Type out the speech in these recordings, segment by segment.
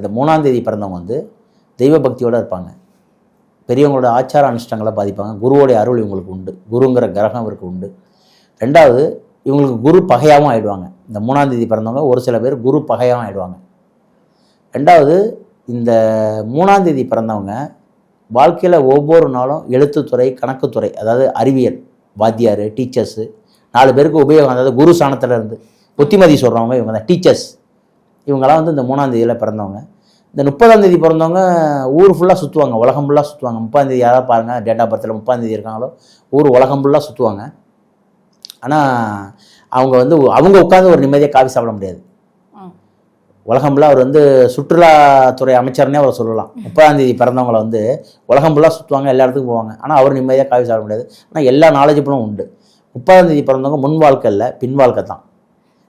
இந்த மூணாம் தேதி பிறந்தவங்க வந்து தெய்வ பக்தியோடு இருப்பாங்க. பெரியவங்களோட ஆச்சார அனுஷ்டங்களை பாதிப்பாங்க. குருவோடைய அருள் இவங்களுக்கு உண்டு. குருங்கிற கிரகம் இவருக்கு உண்டு. ரெண்டாவது இவங்களுக்கு குரு பகையாகவும் ஆயிடுவாங்க. இந்த மூணாம் தேதி பிறந்தவங்க ஒரு சில பேர் குரு பகையாகவும் ஆயிடுவாங்க. ரெண்டாவது இந்த மூணாம் தேதி பிறந்தவங்க வாழ்க்கையில் ஒவ்வொரு நாளும் எழுத்துத்துறை கணக்குத்துறை அதாவது அறிவியல் வாத்தியார் டீச்சர்ஸு நாலு பேருக்கு உபயோகம் அதாவது குரு சாணத்தில் இருந்து புத்திமதி சொல்கிறவங்க இவங்க தான் டீச்சர்ஸ். இவங்கெல்லாம் வந்து இந்த மூணாம் தேதியில் பிறந்தவங்க. இந்த முப்பதாம் தேதி பிறந்தவங்க ஊர் ஃபுல்லாக சுற்றுவாங்க உலகம் ஃபுல்லாக சுற்றுவாங்க முப்பதாம் தேதி யாராவது பாருங்கள் டேட் ஆஃப் பர்த்தில் முப்பதாம் தேதி இருக்காங்களோ ஊர் உலகம் ஃபுல்லாக சுற்றுவாங்க ஆனால் அவங்க வந்து அவங்க உட்காந்து ஒரு நிம்மதியாக காஃபி சாப்பிட முடியாது. உலகம் ஃபுல்லாக அவர் வந்து சுற்றுலாத்துறை அமைச்சர்னே அவர் சொல்லலாம். முப்பதாம் தேதி பிறந்தவங்கள வந்து உலகம் ஃபுல்லாக சுற்றுவாங்க எல்லா இடத்துக்கும் போவாங்க. ஆனால் அவர் நிம்மதியாக காஃபி சாப்பிட முடியாது. ஆனால் எல்லா நாலேஜபிளும் உண்டு. முப்பதாம் தேதி பிறந்தவங்க முன் வாழ்க்கை இல்லை பின் வாழ்க்கை தான்.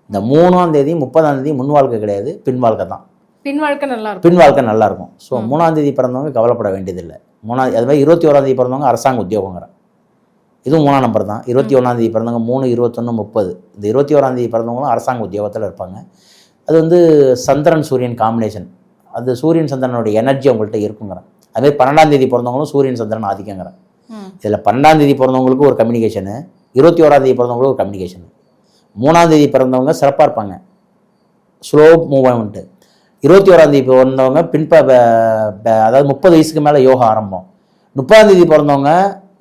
இந்த மூணாம் தேதி முப்பதாம் தேதி முன் வாழ்க்கை கிடையாது பின் வாழ்க்கை தான். பின் வாழ்க்கை நல்லா இருக்கும் பின் வாழ்க்கை நல்லா இருக்கும் ஸோ மூணாம் தேதி பிறந்தவங்க கவலைப்பட வேண்டியதில்லை. மூணாம் அது மாதிரி இருபத்தி ஓராம் தேதி பிறந்தவங்க அரசாங்க உத்தியோகங்கிறேன் இதுவும் மூணாம் நம்பர் தான். இருபத்தி ஒன்றாம் தேதி பிறந்தவங்க மூணு இருபத்தொன்று முப்பது. இந்த இருபத்தி ஓராம் தேதி பிறந்தவங்களும் அரசாங்க உத்தியோகத்தில் இருப்பாங்க. அது வந்து சந்திரன் சூரியன் காம்பினேஷன் அது சூரியன் சந்திரனோட எனர்ஜி அவங்கள்ட்ட இருக்குங்கிறேன் அதுமாதிரி பன்னெண்டாம் தேதி பிறந்தவங்களும் சூரியன் சந்திரன் ஆதிக்கங்கிறேன். இதில் பன்னெண்டாம் தேதி பிறந்தவங்களுக்கு ஒரு கம்யூனிகேஷனு இருபத்தி ஓராம் தேதி பிறந்தவங்களுக்கு ஒரு கம்யூனிகேஷன் மூணாம் தேதி பிறந்தவங்க சிறப்பாக இருப்பாங்க. ஸ்லோ மூவ்மெண்ட்டு இருபத்தி ஓராம் தேதி பிறந்தவங்க பின்ப அதாவது முப்பது வயசுக்கு மேலே யோகா ஆரம்பம். முப்பதாம் தேதி பிறந்தவங்க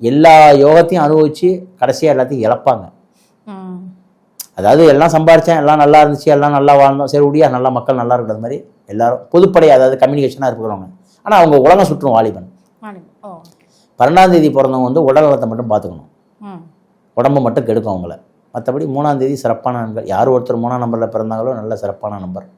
எல்லா யோகத்தையும் அனுபவித்து கடைசியாக எல்லாத்தையும் இழப்பாங்க. அதாவது எல்லாம் சம்பாரிச்சேன் எல்லாம் நல்லா இருந்துச்சு எல்லாம் நல்லா வாழ்ந்தோம் சரி உடியா நல்லா மக்கள் நல்லா இருக்கிறது மாதிரி எல்லாரும் பொதுப்படை அதாவது கம்யூனிகேஷனாக இருக்கிறவங்க ஆனால் அவங்க உலகம் சுற்றும் வாலிபன். பன்னெண்டாம் தேதி பிறந்தவங்க வந்து உடல் நலத்தை மட்டும் பார்த்துக்கணும். உடம்பு மட்டும் கெடுக்கும் அவங்கள. மற்றபடி மூணாம் தேதி சிறப்பான நண்பர். யார் ஒருத்தர் மூணாம் நம்பரில் பிறந்தாங்களோ நல்ல சிறப்பான நம்பர்